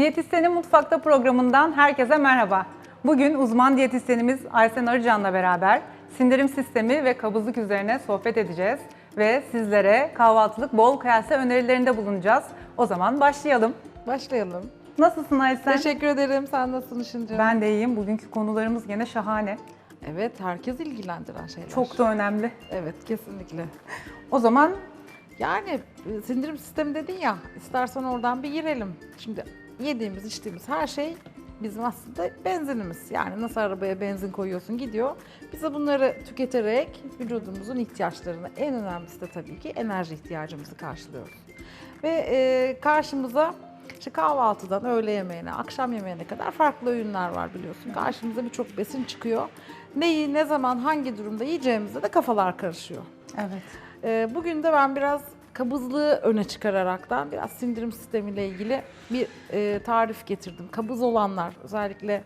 Diyetisyenin Mutfakta programından herkese merhaba. Bugün uzman diyetisyenimiz Aysen Arıcan'la beraber sindirim sistemi ve kabızlık üzerine sohbet edeceğiz ve sizlere kahvaltılık bol kase önerilerinde bulunacağız. O zaman başlayalım. Başlayalım. Nasılsın Aysen? Teşekkür ederim. Sen nasılsın Işıncığım? Ben de iyiyim. Bugünkü konularımız gene şahane. Evet, herkes ilgilendiren şeyler. Çok da önemli. Evet, kesinlikle. O zaman Yani e, sindirim sistemi dedin ya, istersen oradan bir girelim. Şimdi yediğimiz, içtiğimiz her şey bizim aslında benzinimiz. Yani nasıl arabaya benzin koyuyorsun gidiyor. Biz de bunları tüketerek vücudumuzun ihtiyaçlarını, en önemlisi de tabii ki enerji ihtiyacımızı karşılıyoruz. Ve e, karşımıza işte kahvaltıdan öğle yemeğine, akşam yemeğine kadar farklı öğünler var biliyorsun. Karşımıza birçok besin çıkıyor. Neyi, ne zaman, hangi durumda yiyeceğimizde de kafalar karışıyor. evet. Ee, Bugün de ben biraz kabızlığı öne çıkararaktan biraz sindirim sistemiyle ilgili bir e, tarif getirdim. Kabız olanlar özellikle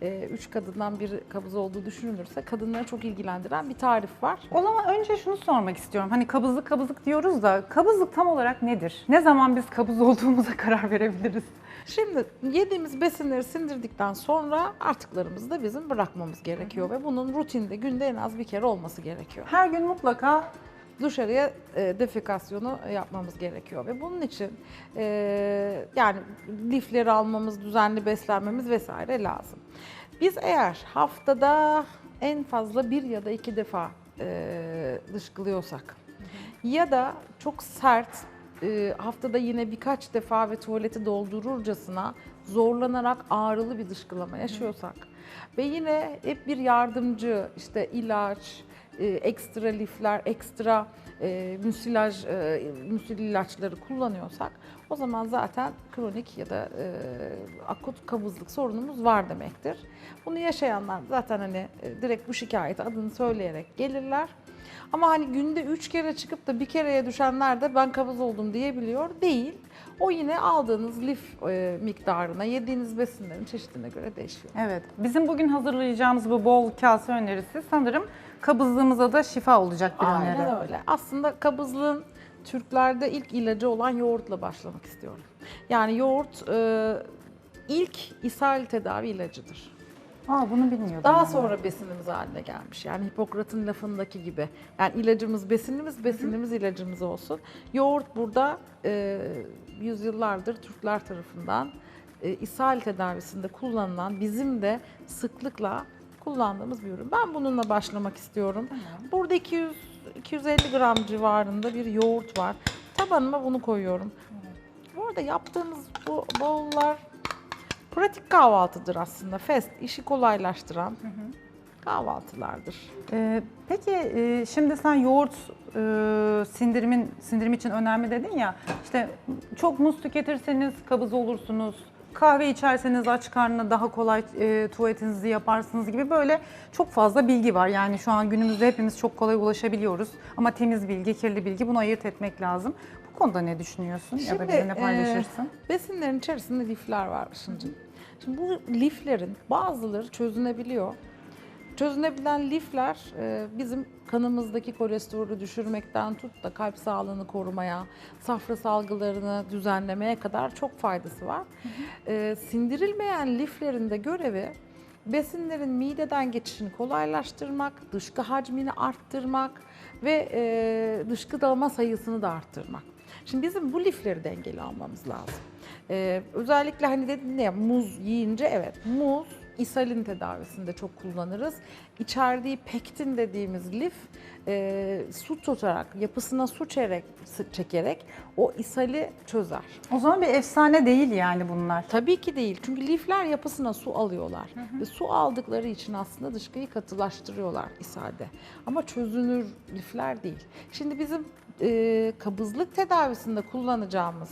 e, üç kadından biri kabız olduğu düşünülürse kadınları çok ilgilendiren bir tarif var. O zaman önce şunu sormak istiyorum. Hani kabızlık kabızlık diyoruz da kabızlık tam olarak nedir? Ne zaman biz kabız olduğumuza karar verebiliriz? Şimdi yediğimiz besinleri sindirdikten sonra artıklarımızı da bizim bırakmamız gerekiyor ve bunun rutinde günde en az bir kere olması gerekiyor. Her gün mutlaka dışarıya e, defekasyonu yapmamız gerekiyor ve bunun için e, yani lifleri almamız, düzenli beslenmemiz vesaire lazım. Biz eğer haftada en fazla bir ya da iki defa e, dışkılıyorsak ya da çok sert e, haftada yine birkaç defa ve tuvaleti doldururcasına zorlanarak ağrılı bir dışkılama yaşıyorsak ve yine hep bir yardımcı işte ilaç, e, ekstra lifler, ekstra e, müsilaj, e, müsil ilaçları kullanıyorsak o zaman zaten kronik ya da e, akut kabızlık sorunumuz var demektir. Bunu yaşayanlar zaten hani e, direkt bu şikayeti adını söyleyerek gelirler. Ama hani günde üç kere çıkıp da bir kereye düşenler de ben kabız oldum diyebiliyor değil. O yine aldığınız lif e, miktarına, yediğiniz besinlerin çeşidine göre değişiyor. Evet. Bizim bugün hazırlayacağımız bu bol kase önerisi sanırım kabızlığımıza da şifa olacak bir öneri. Aynen öyle. Aslında kabızlığın Türklerde ilk ilacı olan yoğurtla başlamak istiyorum. Yani yoğurt e, ilk ishal tedavi ilacıdır. Aa bunu bilmiyordum. Daha ben. sonra besinimiz haline gelmiş. Yani Hipokrat'ın lafındaki gibi. Yani ilacımız besinimiz, besinimiz ilacımız olsun. Yoğurt burada e, yüzyıllardır Türkler tarafından e, ishal tedavisinde kullanılan, bizim de sıklıkla kullandığımız bir ürün. Ben bununla başlamak istiyorum. Burada 200 250 gram civarında bir yoğurt var. Tabanıma bunu koyuyorum. Bu arada yaptığımız bu bowl'lar pratik kahvaltıdır aslında. Fast, işi kolaylaştıran kahvaltılardır. Ee, peki e, şimdi sen yoğurt e, sindirimin sindirim için önemli dedin ya. İşte çok muz tüketirseniz kabız olursunuz. Kahve içerseniz aç karnına daha kolay e, tuvaletinizi yaparsınız gibi böyle çok fazla bilgi var. Yani şu an günümüzde hepimiz çok kolay ulaşabiliyoruz. Ama temiz bilgi, kirli bilgi bunu ayırt etmek lazım. Konuda ne düşünüyorsun ya da bizimle paylaşırsın? e, besinlerin içerisinde lifler var şimdi. Şimdi bu liflerin bazıları çözünebiliyor. Çözünebilen lifler e, bizim kanımızdaki kolesterolü düşürmekten tut da kalp sağlığını korumaya, safra salgılarını düzenlemeye kadar çok faydası var. E, sindirilmeyen liflerin de görevi besinlerin mideden geçişini kolaylaştırmak, dışkı hacmini arttırmak ve e, dışkı dalma sayısını da arttırmak. Şimdi bizim bu lifleri dengeli almamız lazım. Ee, özellikle hani dedin ya muz yiyince evet muz ishalin tedavisinde çok kullanırız. İçerdiği pektin dediğimiz lif e, su tutarak, yapısına su çekerek, çekerek o ishali çözer. O zaman bir efsane değil yani bunlar. Tabii ki değil. Çünkü lifler yapısına su alıyorlar. Ve su aldıkları için aslında dışkıyı katılaştırıyorlar ishalde. Ama çözünür lifler değil. Şimdi bizim e, kabızlık tedavisinde kullanacağımız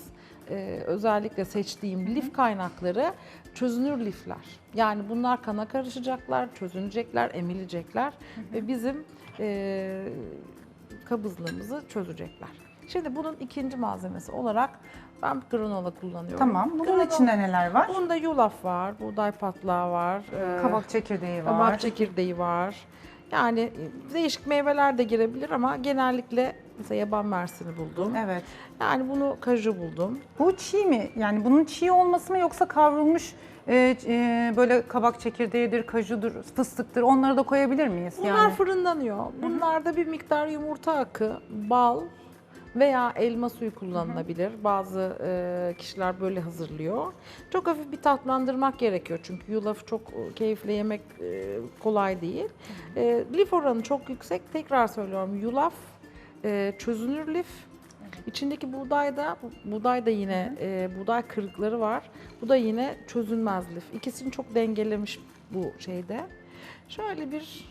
e, özellikle seçtiğim lif kaynakları çözünür lifler. Yani bunlar kana karışacaklar, çözünecekler, emilecekler ve bizim e, kabızlığımızı çözecekler. Şimdi bunun ikinci malzemesi olarak ben granola kullanıyorum. Tamam. Bunun Granola- içinde neler var? Bunda yulaf var, buğday patlağı var, e, Kabak çekirdeği var. kabak çekirdeği var. Yani değişik meyveler de girebilir ama genellikle Mesela yaban mersini buldum. Evet. Yani bunu kaju buldum. Bu çiğ mi? Yani bunun çiğ olması mı yoksa kavrulmuş e, e, böyle kabak çekirdeğidir, kajudur, fıstıktır onları da koyabilir miyiz? Bunlar yani? fırınlanıyor. Bunlarda bir miktar yumurta akı, bal veya elma suyu kullanılabilir. Bazı e, kişiler böyle hazırlıyor. Çok hafif bir tatlandırmak gerekiyor çünkü yulafı çok e, keyifle yemek e, kolay değil. E, lif oranı çok yüksek. Tekrar söylüyorum yulaf e, çözünür lif. İçindeki buğday da, bu- buğday da yine e, buğday kırıkları var. Bu da yine çözünmez lif. İkisini çok dengelemiş bu şeyde. Şöyle bir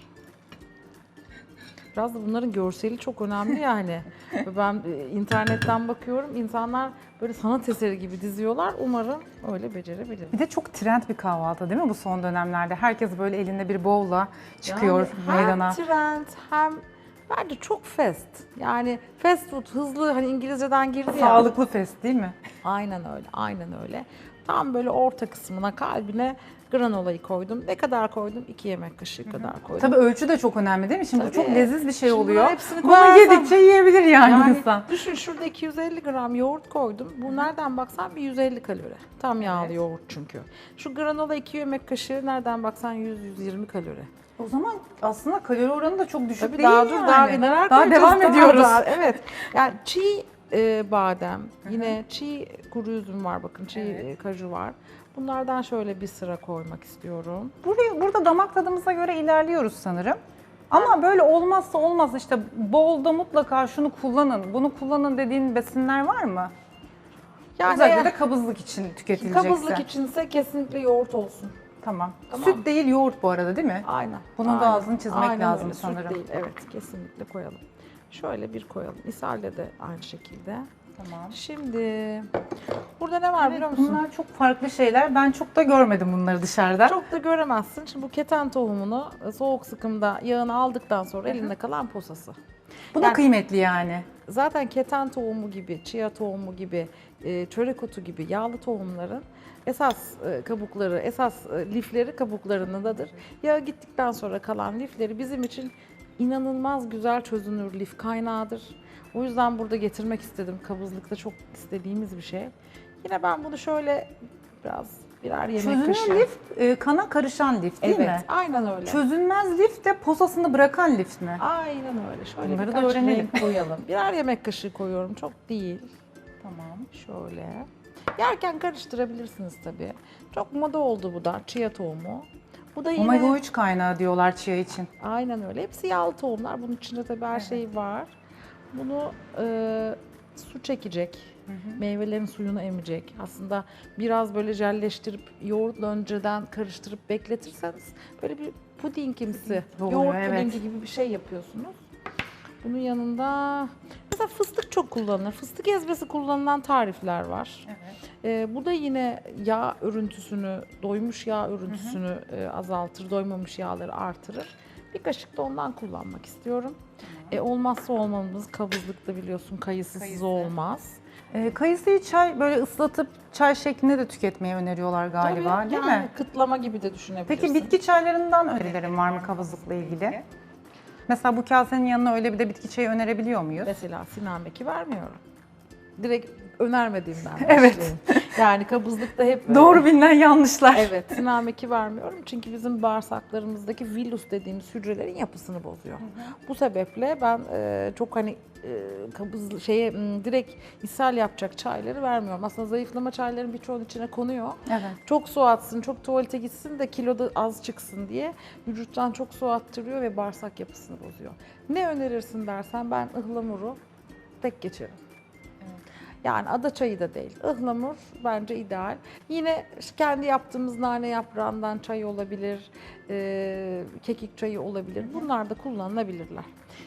Biraz da bunların görseli çok önemli yani. Ve ben e, internetten bakıyorum, insanlar böyle sanat eseri gibi diziyorlar. Umarım öyle becerebilirim. Bir de çok trend bir kahvaltı değil mi bu son dönemlerde? Herkes böyle elinde bir bowl'la çıkıyor Yani meydana. Hem trend hem bence çok fast. Yani fast food hızlı hani İngilizceden girdi ya. Sağlıklı fest değil mi? Aynen öyle, aynen öyle. Tam böyle orta kısmına, kalbine granolayı koydum. Ne kadar koydum? İki yemek kaşığı kadar koydum. Tabii ölçü de çok önemli değil mi? Şimdi bu çok Tabii. leziz bir şey Şimdi oluyor. hepsini Bunu koyarsam- yedikçe yiyebilir yani, Yani insan. düşün şurada 250 gram yoğurt koydum. Bu nereden baksan bir 150 kalori. Tam yağlı Evet. yoğurt çünkü. Şu granola 2 yemek kaşığı nereden baksan 100-120 kalori. O zaman aslında kalori oranı da çok düşük Tabii değil daha dur yani? daha neler Daha koyacağız, devam ediyoruz. daha. Evet. Yani çiğ e, badem, yine çiğ kuru üzüm var bakın, çiğ Evet. e, kaju var. Bunlardan şöyle bir sıra koymak istiyorum. Buraya, burada damak tadımıza göre ilerliyoruz sanırım. Ama böyle olmazsa olmaz işte bolda mutlaka şunu kullanın, bunu kullanın dediğin besinler var mı? Yani Özellikle de kabızlık için tüketilecekse. kabızlık içinse kesinlikle yoğurt olsun. Tamam. Tamam. Süt değil yoğurt bu arada değil mi? Aynen. Bunun da aynen. ağzını çizmek Aynen lazım öyle. Süt sanırım. değil, evet kesinlikle koyalım. Şöyle bir koyalım. İshal de aynı şekilde. Tamam. Şimdi burada ne var biliyor musun? Bunlar çok farklı şeyler. Ben çok da görmedim bunları dışarıda. Çok da göremezsin. Şimdi bu keten tohumunu e, soğuk sıkımda yağını aldıktan sonra elinde kalan posası. Bu da Yani- kıymetli yani. Zaten keten tohumu gibi, chia tohumu gibi, e, çörek otu gibi yağlı tohumların esas e, kabukları, esas lifleri kabuklarındadır. Yağı gittikten sonra kalan lifleri bizim için inanılmaz güzel çözünür lif kaynağıdır. O yüzden burada getirmek istedim. Kabızlıkta çok istediğimiz bir şey. Yine ben bunu şöyle biraz birer yemek Çözünür kaşığı. lif, e, kana karışan lif değil evet, mi? aynen öyle. Çözünmez lif de posasını bırakan lif mi? Aynen öyle. Şöyle Bunları da öğrenelim. koyalım. Birer yemek kaşığı koyuyorum. Çok değil. Tamam. Şöyle. Yerken karıştırabilirsiniz tabii. Çok moda oldu bu da. Chia tohumu. Bu da yine Omega 3 kaynağı diyorlar chia için. aynen öyle. Hepsi yağlı tohumlar. Bunun içinde tabii her şey var. Bunu e, su çekecek. Meyvelerin suyunu emecek. Aslında biraz böyle jelleştirip yoğurtla önceden karıştırıp bekletirseniz böyle bir pudingimsi, yoğurt evet. pudingi gibi bir şey yapıyorsunuz. Bunun yanında mesela fıstık çok kullanılır. Fıstık ezmesi kullanılan tarifler var. Evet. Ee, bu da yine yağ örüntüsünü, doymuş yağ örüntüsünü e, azaltır, doymamış yağları artırır. Bir kaşık da ondan kullanmak istiyorum. E, olmazsa olmamız kabızlıkta biliyorsun kayısısız Kayısı. olmaz. E, kayısıyı çay böyle ıslatıp çay şeklinde de tüketmeyi öneriyorlar galiba Tabii, değil yani mi? Kıtlama gibi de düşünebilirsin. Peki bitki çaylarından önerilerin var mı kabızlıkla ilgili? Mesela bu kasenin yanına öyle bir de bitki çayı önerebiliyor muyuz? Mesela sinameki vermiyorum. Direkt önermediğimden Evet. Yani kabızlıkta hep böyle. Doğru bilinen yanlışlar. Evet, sinameki vermiyorum çünkü bizim bağırsaklarımızdaki villus dediğimiz hücrelerin yapısını bozuyor. Bu sebeple ben e, çok hani e, kabız şeye m, direkt ishal yapacak çayları vermiyorum. Aslında zayıflama çayların birçoğunun içine konuyor. Evet. Çok su atsın, çok tuvalete gitsin de kilo da az çıksın diye vücuttan çok su attırıyor ve bağırsak yapısını bozuyor. Ne önerirsin dersen ben ıhlamuru tek geçerim. Yani ada çayı da değil. Ihlamur bence ideal. Yine kendi yaptığımız nane yaprağından çay olabilir, e, kekik çayı olabilir. Bunlar da kullanılabilirler.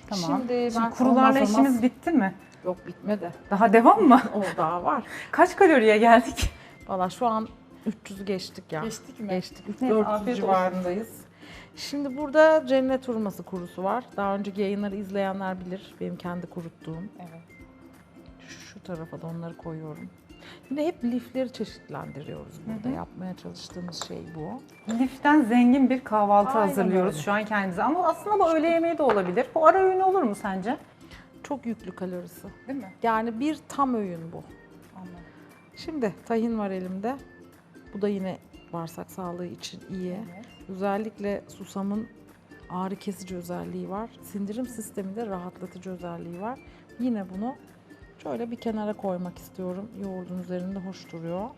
Tamam. Şimdi ben Şimdi kurularla olmaz olmaz- işimiz bitti mi? Yok bitmedi. Daha devam mı? O daha var. Kaç kaloriye geldik? Valla şu an 300'ü geçtik ya. Geçtik mi? Geçtik. Neyse, 400 afiyet olsun. civarındayız. Şimdi burada cennet hurması kurusu var. Daha önceki yayınları izleyenler bilir. Benim kendi kuruttuğum. Evet. Şu tarafa da onları koyuyorum. Yine hep lifleri çeşitlendiriyoruz burada. Yapmaya çalıştığımız şey bu. Liften zengin bir kahvaltı Aynen hazırlıyoruz öyle. şu an kendimize. Ama aslında bu öğle yemeği de olabilir. Bu ara öğün olur mu sence? çok yüklü kalorisi. Değil mi? Yani bir tam öğün bu. Anladım. Şimdi tahin var elimde. Bu da yine bağırsak sağlığı için iyi. Evet. Özellikle susamın ağrı kesici özelliği var. Sindirim sisteminde rahatlatıcı özelliği var. Yine bunu şöyle bir kenara koymak istiyorum. Yoğurdun üzerinde hoş duruyor.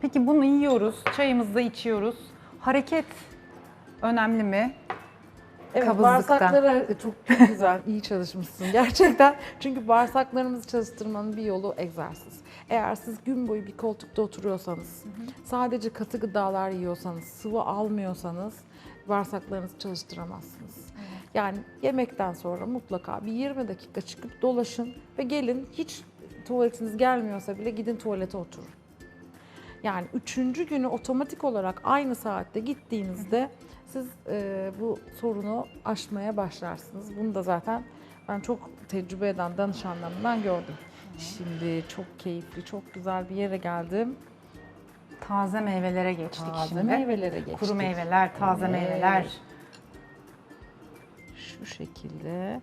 Peki bunu yiyoruz, çayımızı da içiyoruz. Hareket önemli mi? Evet, Kabızlıkta. bağırsakları çok, çok güzel, iyi çalışmışsın gerçekten. Çünkü bağırsaklarımızı çalıştırmanın bir yolu egzersiz. Eğer siz gün boyu bir koltukta oturuyorsanız, sadece katı gıdalar yiyorsanız, sıvı almıyorsanız bağırsaklarınızı çalıştıramazsınız. Yani yemekten sonra mutlaka bir 20 dakika çıkıp dolaşın ve gelin hiç tuvaletiniz gelmiyorsa bile gidin tuvalete oturun. Yani üçüncü günü otomatik olarak aynı saatte gittiğinizde siz e, bu sorunu aşmaya başlarsınız. Bunu da zaten ben çok tecrübe eden danışanlarımdan gördüm. Şimdi çok keyifli, çok güzel bir yere geldim. Taze meyvelere geçtik Taze şimdi. meyvelere geçtik. Kuru meyveler, taze Evet. meyveler. Şu şekilde.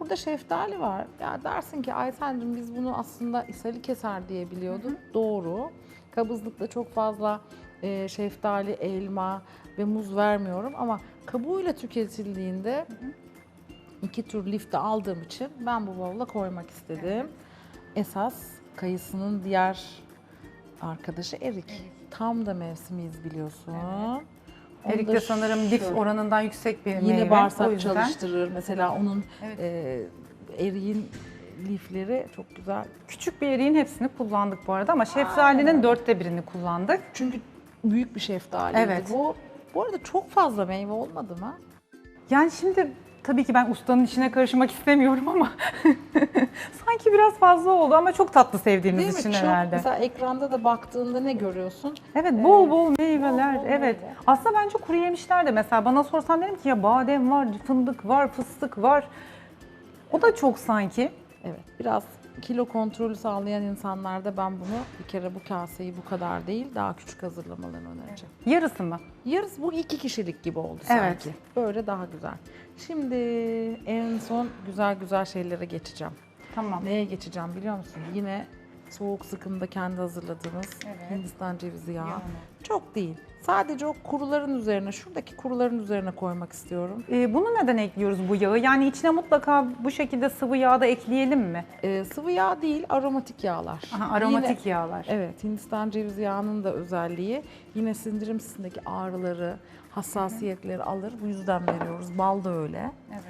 Burada şeftali var. Ya dersin ki Aytencim biz bunu aslında ishali keser diye biliyorduk. Doğru. Kabızlıkta çok fazla e, şeftali, elma ve muz vermiyorum ama kabuğuyla tüketildiğinde iki tür lifte aldığım için ben bu bavula koymak istedim. Esas kayısının diğer arkadaşı erik. Tam da mevsimiyiz biliyorsun. Onu Erik de sanırım lif oranından yüksek bir Yine meyve. bağırsak O yüzden çalıştırır. Mesela onun Evet. e, eriğin lifleri çok güzel. küçük bir eriğin hepsini kullandık bu arada ama şeftalinin dörtte birini kullandık. Çünkü büyük bir şeftaliydi Evet. bu. Bu arada çok fazla meyve olmadı mı? Yani şimdi tabii ki ben ustanın işine karışmak istemiyorum ama sanki biraz fazla oldu ama çok tatlı sevdiğimiz Değil mi? için Çok, herhalde. mesela ekranda da baktığında ne görüyorsun? Evet bol bol meyveler. bol bol evet. meyve. Aslında bence kuru yemişler de mesela bana sorsan derim ki ya badem var, fındık var, fıstık var. O da çok sanki. Evet. Biraz kilo kontrolü sağlayan insanlarda ben bunu bir kere bu kaseyi bu kadar değil daha küçük hazırlamalarını önereceğim. Yarısı mı? Yarısı bu iki kişilik gibi oldu Evet. sanki. Böyle daha güzel. Şimdi en son güzel güzel şeylere geçeceğim. Tamam. Neye geçeceğim biliyor musun? Yine soğuk sıkımda kendi hazırladığımız Evet. Hindistan cevizi yağı. Yağını. Çok değil. Sadece o kuruların üzerine, şuradaki kuruların üzerine koymak istiyorum. Ee, bunu neden ekliyoruz bu yağı? Yani içine mutlaka bu şekilde sıvı yağ da ekleyelim mi? Ee, sıvı yağ değil, aromatik yağlar. Aha, aromatik Yine- yağlar. Evet, Hindistan cevizi yağının da özelliği yine sindirim sistemindeki ağrıları, hassasiyetleri alır. Bu yüzden veriyoruz. Bal da öyle. Evet.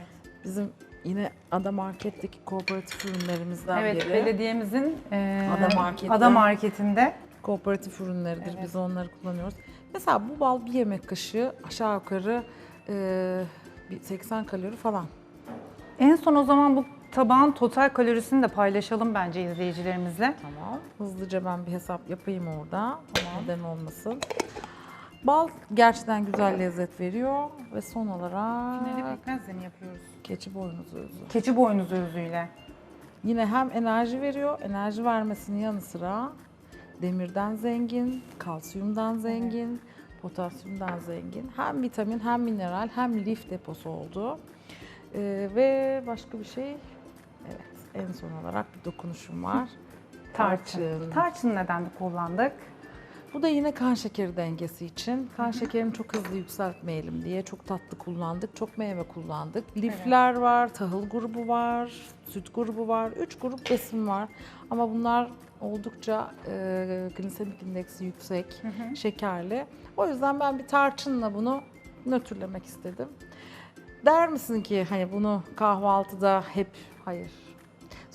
Bizim yine Ada Market'teki kooperatif ürünlerimizden Evet, biri. belediyemizin e, Ada Market'te. Ada Market'inde kooperatif ürünleridir. Evet. Biz onları kullanıyoruz. Mesela bu bal bir yemek kaşığı aşağı yukarı e, bir 80 kalori falan. En son o zaman bu tabağın total kalorisini de paylaşalım bence izleyicilerimizle. Tamam. Hızlıca ben bir hesap yapayım orada. Neden olmasın. Bal gerçekten güzel lezzet veriyor ve son olarak pekmezle mi yapıyoruz? keçi boynuzu özü. Keçi boynuzu özüyle. Yine hem enerji veriyor, enerji vermesinin yanı sıra demirden zengin, kalsiyumdan zengin, potasyumdan zengin. Hem vitamin, hem mineral, hem lif deposu oldu. Ee, ve başka bir şey, evet en son olarak bir dokunuşum var. Tarçın. Tarçın neden de kullandık? Bu da yine kan şekeri dengesi için. Kan şekerini çok hızlı yükseltmeyelim diye çok tatlı kullandık, çok meyve kullandık. Lifler var, tahıl grubu var, süt grubu var, üç grup besin var. Ama bunlar oldukça e, glisemik indeksi yüksek, şekerli. O yüzden ben bir tarçınla bunu nötrlemek istedim. Der misin ki hani bunu kahvaltıda hep hayır.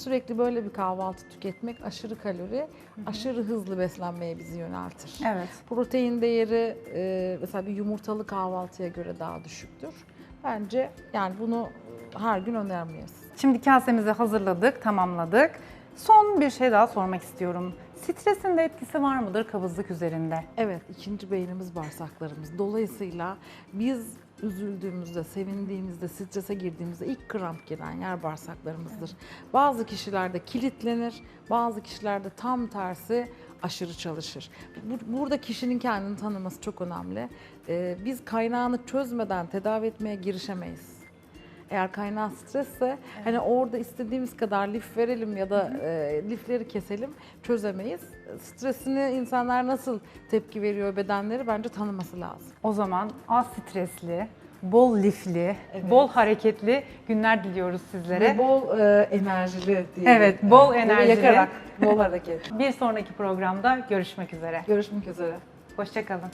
Sürekli böyle bir kahvaltı tüketmek aşırı kalori, aşırı hızlı beslenmeye bizi yöneltir. Evet. Protein değeri e, mesela bir yumurtalı kahvaltıya göre daha düşüktür. Bence yani bunu her gün önermeyiz. Şimdi kasemizi hazırladık, tamamladık. Son bir şey daha sormak istiyorum. Stresin de etkisi var mıdır kabızlık üzerinde? Evet, ikinci beynimiz bağırsaklarımız. Dolayısıyla biz üzüldüğümüzde, sevindiğimizde, strese girdiğimizde ilk kramp giren yer bağırsaklarımızdır. Bazı kişilerde kilitlenir, bazı kişilerde tam tersi aşırı çalışır. Bu- Burada kişinin kendini tanıması çok önemli. Ee, biz kaynağını çözmeden tedavi etmeye girişemeyiz. Eğer kaynağı stresse hani orada istediğimiz kadar lif verelim ya da e, lifleri keselim çözemeyiz. Stresini insanlar nasıl tepki veriyor bedenleri bence tanıması lazım. O zaman az stresli, bol lifli, Evet. bol hareketli günler diliyoruz sizlere. Ve bol e, enerjili diyelim. Evet, bol Bunu enerjili. Yakarak, bol hareket. Bir sonraki programda görüşmek üzere. Görüşmek üzere. Hoşçakalın.